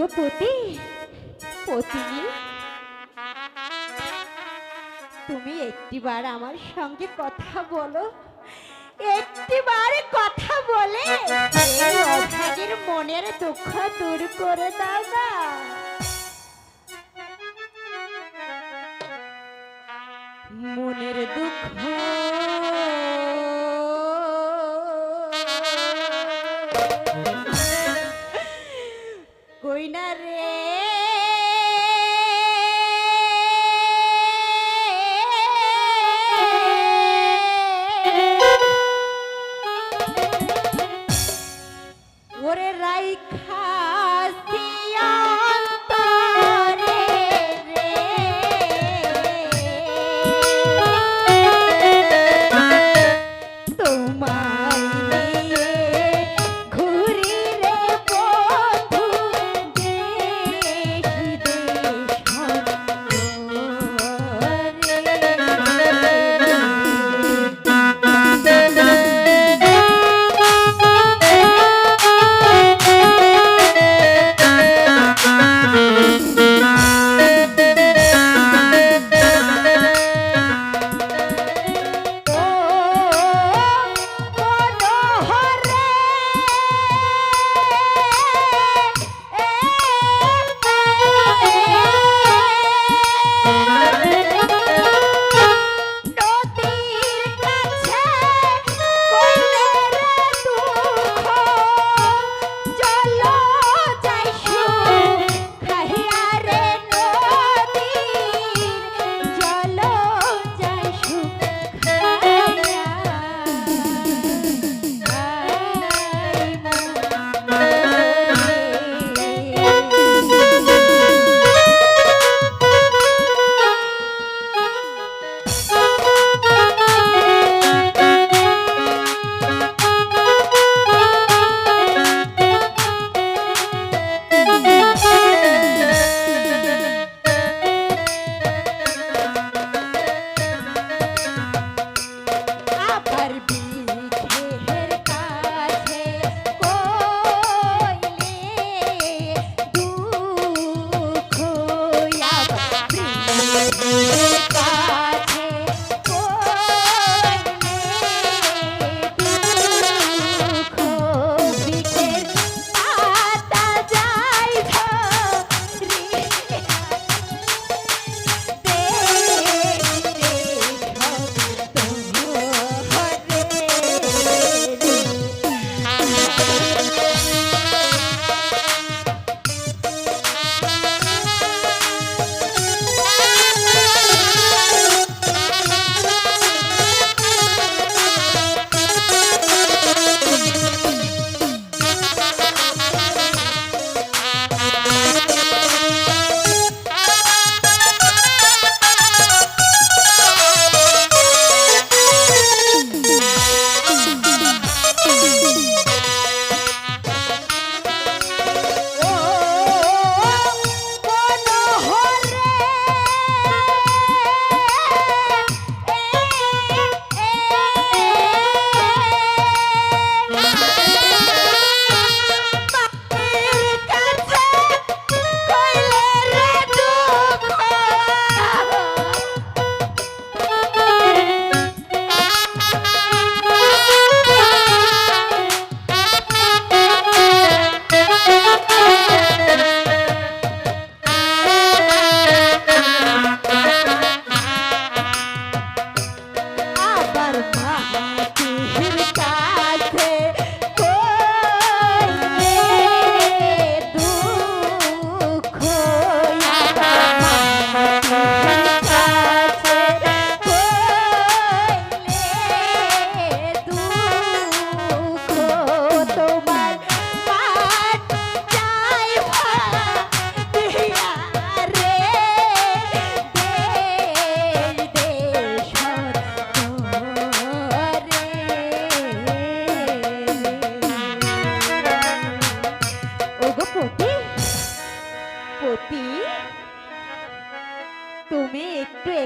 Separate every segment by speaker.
Speaker 1: গো পতি পতি। তুমি একটিবার আমার সঙ্গে কথা বলো। কথা বলে মনের দুঃখ দূর করে দাও না। মনের দুঃখ ข้า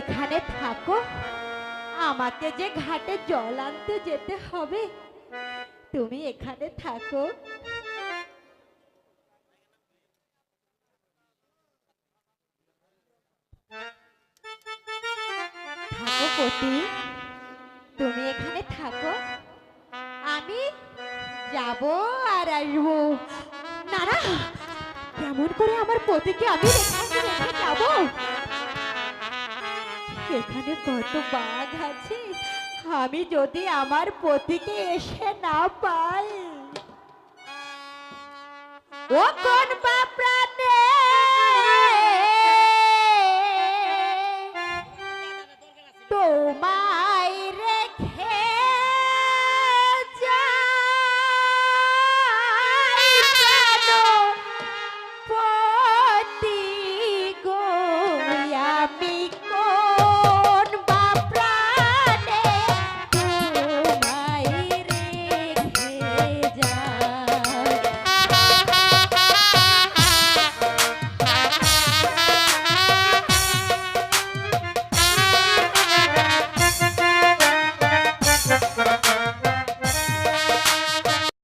Speaker 1: এখানে থাকো। আমাকে যে ঘাটে জল আনতে যেতে হবে, তুমি এখানে থাকো। তুমি এখানে থাকো। আমি যাব আর আসব। নারা, কেমন করে আমার পতিকে আমি যাব? এখানে কত বাঘ আছে? আমি যদি আমার পতিকে এসে না পাই। ও কোন